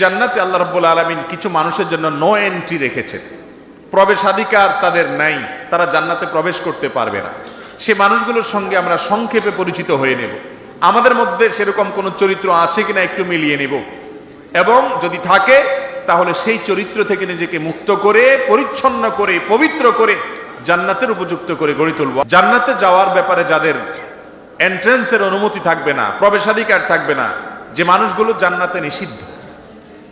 জান্নাতে আল্লাহ রব্বুল আলমিন কিছু মানুষের জন্য নো এন্ট্রি রেখেছেন। প্রবেশাধিকার তাদের নাই, তারা জান্নাতে প্রবেশ করতে পারবে না। সে মানুষগুলোর সঙ্গে আমরা সংক্ষেপে পরিচিত হয়ে নেব। আমাদের মধ্যে সেরকম কোনো চরিত্র আছে কিনা একটু মিলিয়ে নেব। এবং যদি থাকে, তাহলে সেই চরিত্র থেকে নিজেকে মুক্ত করে, পরিচ্ছন্ন করে, পবিত্র করে জান্নাতের উপযুক্ত করে গড়ে তুলব। জান্নাতে যাওয়ার ব্যাপারে যাদের এন্ট্রেন্সের অনুমতি থাকবে না, প্রবেশাধিকার থাকবে না, যে মানুষগুলো জান্নাতে নিষিদ্ধ।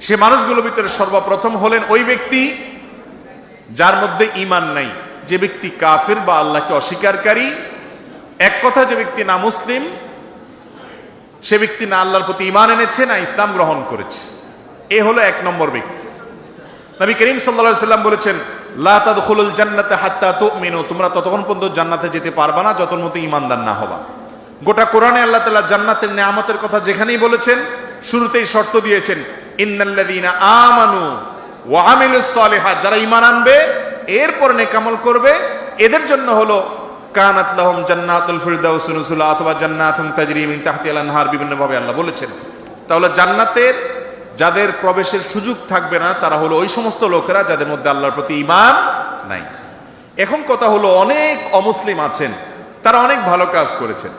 সে মানুষগুলোর ভিতরে সর্বপ্রথম হলেন ওই ব্যক্তি যার মধ্যে ইমান নাই। যে ব্যক্তি কাফির বা আল্লাহকে অস্বীকারী। এক কথা, যে ব্যক্তি না মুসলিম, সে ব্যক্তি না আল্লাহর প্রতি ইমান এনেছে, না ইসলাম গ্রহণ করেছে। এ হলো এক নম্বর ব্যক্তি। নবী করিম সাল্লা সাল্লাম বলেছেন, লা তাদখুলুল জান্নাতে হাত্তা তুমিনু। তোমরা ততক্ষণ পর্যন্ত জান্নাতে যেতে পারবা না, যতক্ষণ মতো ইমানদার না হবা। গোটা কোরআনে আল্লাহ তাআলা জান্নাতের নিয়ামতের কথা যেখানেই বলেছেন, শুরুতেই শর্ত দিয়েছেন যারা ঈমান আনবে, এরপর নেকামল করবে। এদের জন্য হলো জান্নাতুল ফিরদাউস নুজুলা অথবা জান্নাতুন তাজরি মিন তাহতিহাল আনহার বিভিন্ন ভাবে আল্লাহ বলেছেন। তাহলে জান্নাতের যাদের প্রবেশের সুযোগ থাকবে না, তারা হলো ওই সমস্ত লোকেরা যাদের মধ্যে আল্লাহর প্রতি ইমান নাই। এখন কথা হলো অনেক অমুসলিম আছেন, তারা অনেক ভালো কাজ করেছেন।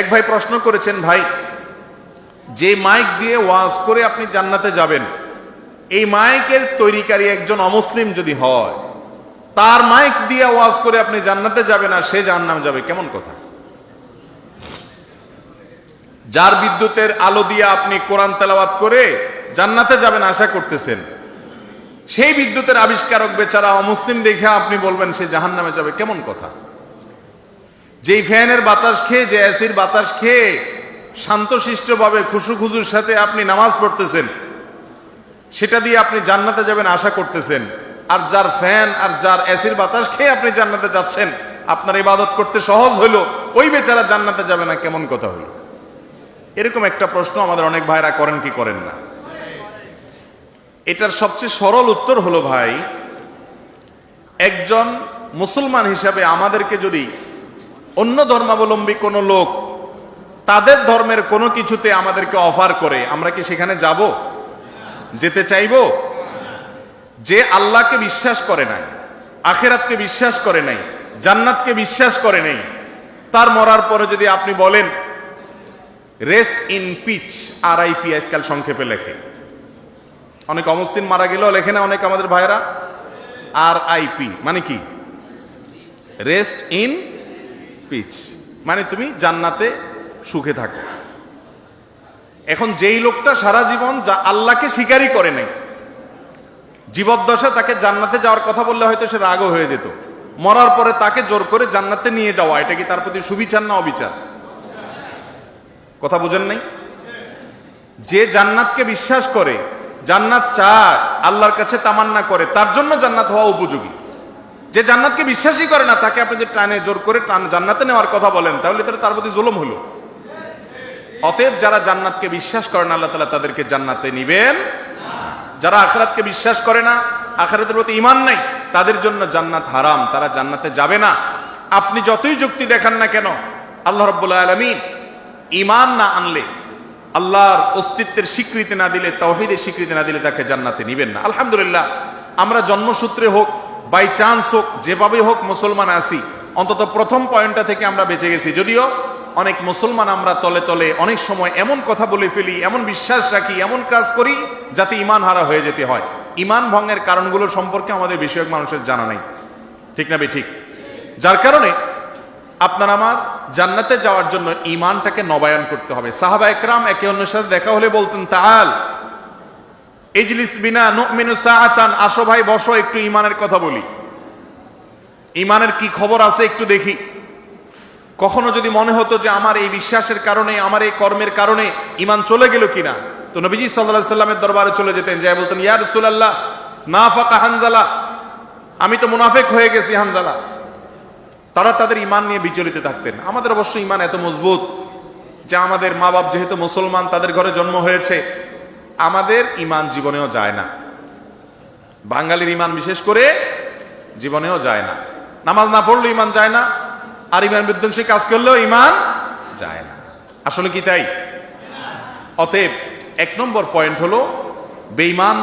এক ভাই প্রশ্ন করেছেন, ভাই যে মাইক দিয়ে ওয়াজ করে আপনি জান্নাতে যাবেন, এই মাইকের তৈরিকারী একজন অমুসলিম যদি হয়, তার মাইক দিয়ে ওয়াজ করে আপনি জান্নাতে যাবেন আর সে জান্নাম যাবে, কেমন কথা? যার বিদ্যুতের আলো দিয়ে আপনি কোরআন তেলাওয়াত করে জান্নাতে যাবেন আশা করতেছেন, সেই বিদ্যুতের আবিষ্কারক বেচারা অমুসলিম দেখে আপনি বলবেন সে জাহান নামে যাবে, কেমন কথা? যেই ফ্যানের বাতাস খেয়ে, যে অ্যাসির বাতাস খেয়ে শান্তশিষ্টভাবে খুশু খুশুর সাথে আপনি নামাজ পড়তেছেন, সেটা দিয়ে আপনি জান্নাতে যাবেন আশা করতেছেন। আর যার ফ্যান আর যার অ্যাসির বাতাস খেয়ে আপনি জান্নাতে যাচ্ছেন, আপনার ইবাদত করতে সহজ হলো, ওই বেচারা জান্নাতে যাবে না, কেমন কথা হলো? এরকম একটা প্রশ্ন আমাদের অনেক ভাইরা করেন কি করেন না। এটার সবচেয়ে সরল উত্তর হলো ভাই, একজন মুসলমান হিসাবে আমাদেরকে যদি অন্য ধর্মাবলম্বী কোনো লোক তাদের ধর্মের কোনো কিছুতে আমাদেরকে অফার করে, আমরা কি সেখানে যাব? যেতে চাইব? যে আল্লাহকে বিশ্বাস করে নাই, আখেরাতকে বিশ্বাস করে নাই, জান্নাতকে বিশ্বাস করে নাই, তার মরার পরে যদি আপনি বলেন rest in peace R I P আজকাল সংক্ষেপে লেখে। অনেক অমস্তিন মারা গেলেও লেখে না অনেক আমাদের ভাইরা আর আইপি মানে কি? রেস্ট ইন পিচ মানে তুমি জান্নাতে সুখে থাকো। এখন যেই লোকটা সারা জীবন যা আল্লাহকে স্বীকারই করে নাই জীবদ্দশা তাকে জান্নাতে যাওয়ার কথা বললে হয়তো সে রাগও হয়ে যেত। মরার পরে তাকে জোর করে জান্নাতে নিয়ে যাওয়া, এটা কি তার প্রতি সুবিচার না অবিচার? কথা বোঝেন নাই? যে জান্নাতকে বিশ্বাস করে, জান্নাত চায়, আল্লাহর কাছে তামান্না করে, তার জন্য জান্নাত হওয়া উপযোগী। যে জান্নাতকে বিশ্বাসই করে না, তাকে আপনি যে টানে, জোর করে টান, জান্নাতে নেওয়ার কথা বলেন, তাহলে তার প্রতি জুলুম হলো। অতএব যারা জান্নাতকে বিশ্বাস করেন আল্লাহ তালা তাদেরকে জান্নাতে নিবেন। যারা আখরাতকে বিশ্বাস করে না, আখরাতের প্রতি ইমান নাই, তাদের জন্য জান্নাত হারাম, তারা জান্নাতে যাবে না। আপনি যতই যুক্তি দেখান না কেন, আল্লাহ রব্বুল্লাহ আলমিন ইমান না আনলে, আল্লাহর অস্তিত্বের স্বীকৃতি না দিলে তহিদের স্বীকৃতি না দিলে তাকে জান্নাতে নিবেন না। আলহামদুলিল্লাহ, আমরা জন্মসূত্রে হোক বাই চান্স হোক যেভাবে হোক মুসলমান আছি, অন্তত প্রথম পয়েন্টটা থেকে আমরা বেঁচে গেছি। যদিও অনেক মুসলমান আমরা তলে তলে অনেক সময় এমন কথা বলে ফেলি, এমন বিশ্বাস রাখি, এমন কাজ করি যাতে ইমান হারা হয়ে যেতে হয়। ইমান ভঙ্গের কারণগুলো সম্পর্কে আমাদের বেশিরভাগ মানুষের জানা নেই। ঠিক না ঠিক? যার কারণে আপনার আমার জান্নাতে যাওয়ার জন্য ইমানটাকে নবায়ন করতে হবে। সাহাবা একরাম একে অন্যের সাথে দেখা হলে বলতেন তাল ইজলিস বিনা নুমিনু সাআতান। আসো ভাই, বসো, একটু ইমানের কথা বলি। ইমানের কি খবর আছে একটু দেখি। কখনো যদি মনে হতো যে আমার এই বিশ্বাসের কারণে, আমার এই কর্মের কারণে ইমান চলে গেল কিনা, তো নবীজি সাল্লাহ সাল্লামের দরবারে চলে যেতেন যাই বলতেন, ইয়া রসুলাল্লাহ না ফাঁকা হানজালা, আমি তো মুনাফেক হয়ে গেছি হানজালা। তারা তাদের ইমান নিয়ে বিচলিত থাকতেন। আমাদের অবশ্য ইমান এত মজবুত যে আমাদের মা বাপ যেহেতু মুসলমান, তাদের ঘরে জন্ম হয়েছে, আমাদের ইমান জীবনেও যায় না। বাঙালির ইমান বিশেষ করে জীবনেও যায় না। নামাজ না পড়লে ইমান যায় না আর ইমান বিধ্বংসী কাজ করলেও ইমান যায় না। আসলে কি তাই? অতএব এক নম্বর পয়েন্ট হলো, বেঈমান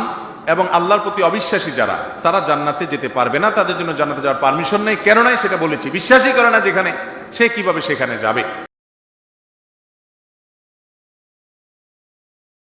এবং আল্লাহর প্রতি অবিশ্বাসী যারা, তারা জান্নাতে যেতে পারবে না, তাদের জন্য জান্নাতে যাওয়ার পারমিশন নেই। কেন নাই সেটা বলেছি, বিশ্বাসই করে না যেখানে, সে কীভাবে সেখানে যাবে।